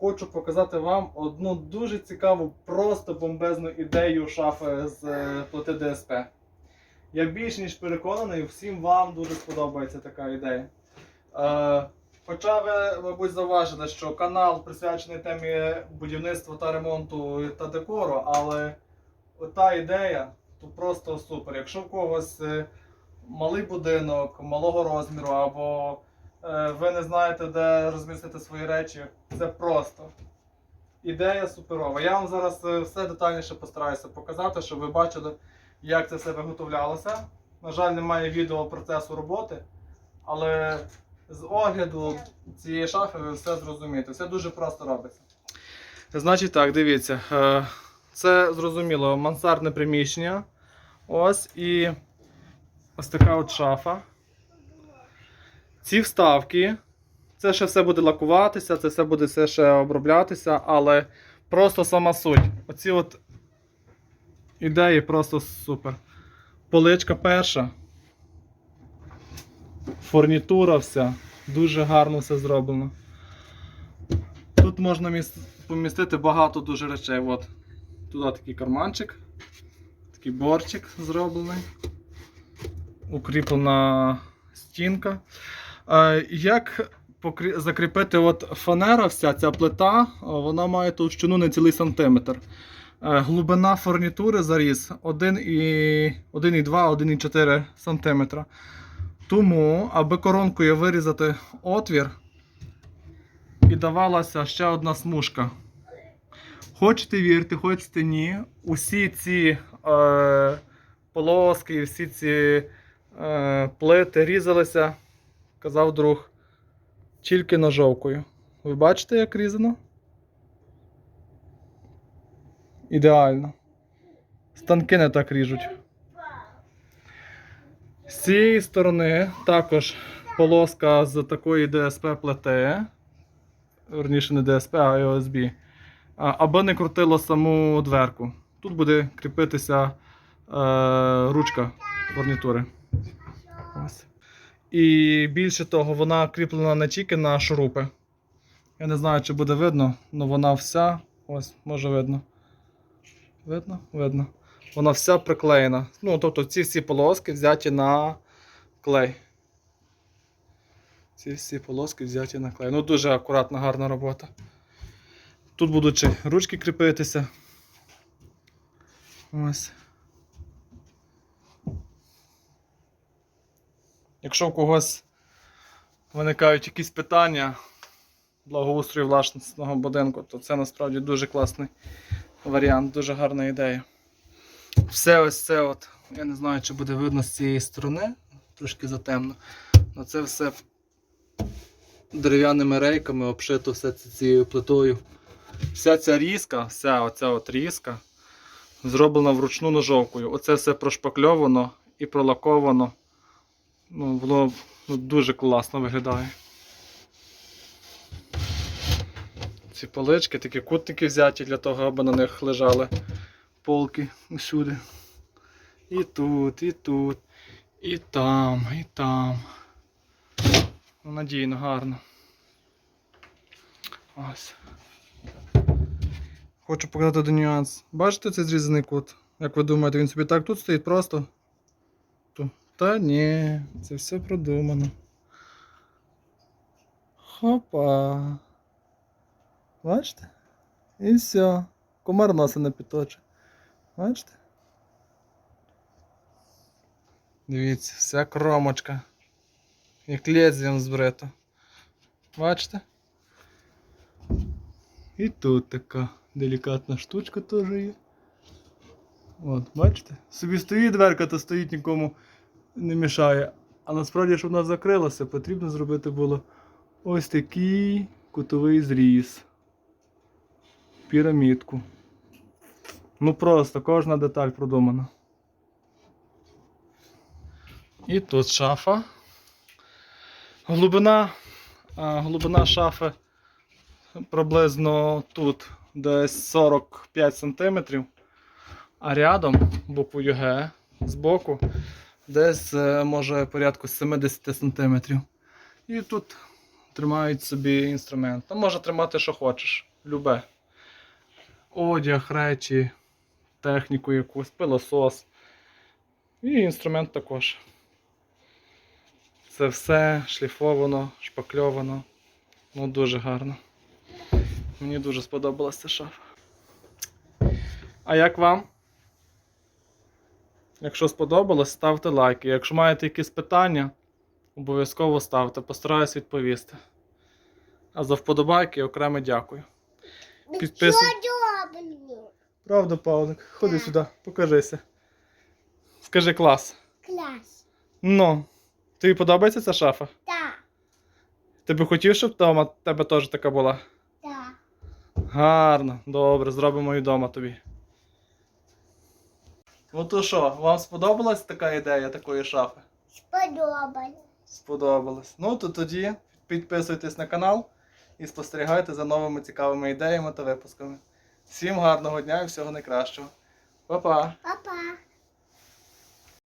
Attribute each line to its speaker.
Speaker 1: хочу показати вам одну дуже цікаву, просто бомбезну ідею шафи з е, плити ДСП. Я більш ніж переконаний, всім вам дуже сподобається така ідея. Е, хоча ви, мабуть, зауважили, що канал присвячений темі будівництва та ремонту та декору, але та ідея то просто супер. Якщо в когось е, малий будинок, малого розміру, або ви не знаєте, де розмістити свої речі, це просто. Ідея суперова. Я вам зараз е, все детальніше постараюся показати, щоб ви бачили, як це все виготовлялося. На жаль, немає відео процесу роботи, але з огляду цієї шафи ви все зрозумієте. Все дуже просто робиться. Значить так, дивіться. е, Це зрозуміло, мансардне приміщення. Ось і ось така от шафа. Ці вставки. Це ще все буде лакуватися, це все буде все ще оброблятися, але просто сама суть. Оці от ідеї просто супер. Поличка перша. Фурнітура вся. Дуже гарно все зроблено. Тут можна помістити багато дуже речей. От. Туди такий карманчик, такий борчик зроблений. Укріплена стінка. Е, Як закріпити от фанера, вся ця плита, е, вона має товщину не цілий сантиметр. Е, Глибина фурнітури заріз 1,2-1,4 см. Тому, аби коронкою вирізати отвір, і давалася ще одна смужка. Хочете вірте, хочете ні. Усі ці е, полоски, всі ці е, плити різалися, казав друг, тільки ножовкою. Ви бачите, як різано? Ідеально. Станки не так ріжуть. З цієї сторони також полоска з такої ДСП плити. Верніше не ДСП, а ОСБ. Аби не крутило саму дверку. Тут буде кріпитися е, ручка фурнітури. Ось. І більше того, вона кріплена не тільки на шурупи. Я не знаю, чи буде видно, але вона вся. Ось, може видно. Видно? Видно. Вона вся приклеєна. Ну, тобто ці всі полоски взяті на клей. Ці всі полоски взяті на клей. Ну, дуже акуратна, гарна робота. Тут будуть ручки кріпитися. Ось. Якщо у когось виникають якісь питання благоустрою власного будинку, то це насправді дуже класний варіант, дуже гарна ідея. Все ось це от, я не знаю, чи буде видно з цієї сторони, трошки затемно. але це все дерев'яними рейками обшито все цією плитою. Вся ця різка, вся оця от різка зроблена вручну ножовкою. Оце все прошпакльовано і пролаковано. Ну, воно ну, дуже класно виглядає. Ці полички, такі кутники взяті для того, аби на них лежали полки усюди. І тут, і тут, і там, і там. Ну, надійно, гарно. Ось. Хочу показати один нюанс. Бачите цей зрізаний кут? Як ви думаєте, він собі так тут стоїть просто? Та ні, це все продумано. Хопа. Бачите? І все. Комар носа не підточе. Бачите? Дивіться, вся кромочка. Як лезвієм збрито. Бачите? І тут така делікатна штучка теж є. От, бачите? Собі стоїть дверка, то стоїть нікому не мішає. А насправді, щоб вона закрилася, потрібно зробити було ось такий кутовий зріз. Пірамідку. Ну просто кожна деталь продумана. І тут шафа. Глибина, глибина шафи приблизно тут десь 45 см, а рядом буквою Г збоку десь е, може порядку 70 см. І тут тримають собі інструмент. Там може тримати, що хочеш. Любе. Одяг, речі, техніку якусь, пилосос. І інструмент також. Це все шліфовано, шпакльовано. Ну, дуже гарно. Мені дуже сподобалася шафа. А як вам? Якщо сподобалось, ставте лайки. Якщо маєте якісь питання, обов'язково ставте, постараюсь відповісти. А за вподобайки окремо дякую. Підписуй- Правда, Павлик? Ходи
Speaker 2: Так.
Speaker 1: сюди, покажися. Скажи клас.
Speaker 2: Клас.
Speaker 1: Ну, тобі подобається ця шафа?
Speaker 2: Так,
Speaker 1: Ти би хотів, щоб вдома тебе теж така була?
Speaker 2: так.
Speaker 1: Гарно, добре, зробимо і вдома тобі. Ну то що, вам сподобалась така ідея такої шафи?
Speaker 2: Сподобалось.
Speaker 1: Сподобалось. Ну то тоді підписуйтесь на канал і спостерігайте за новими цікавими ідеями та випусками. Всім гарного дня і всього найкращого. Па-па!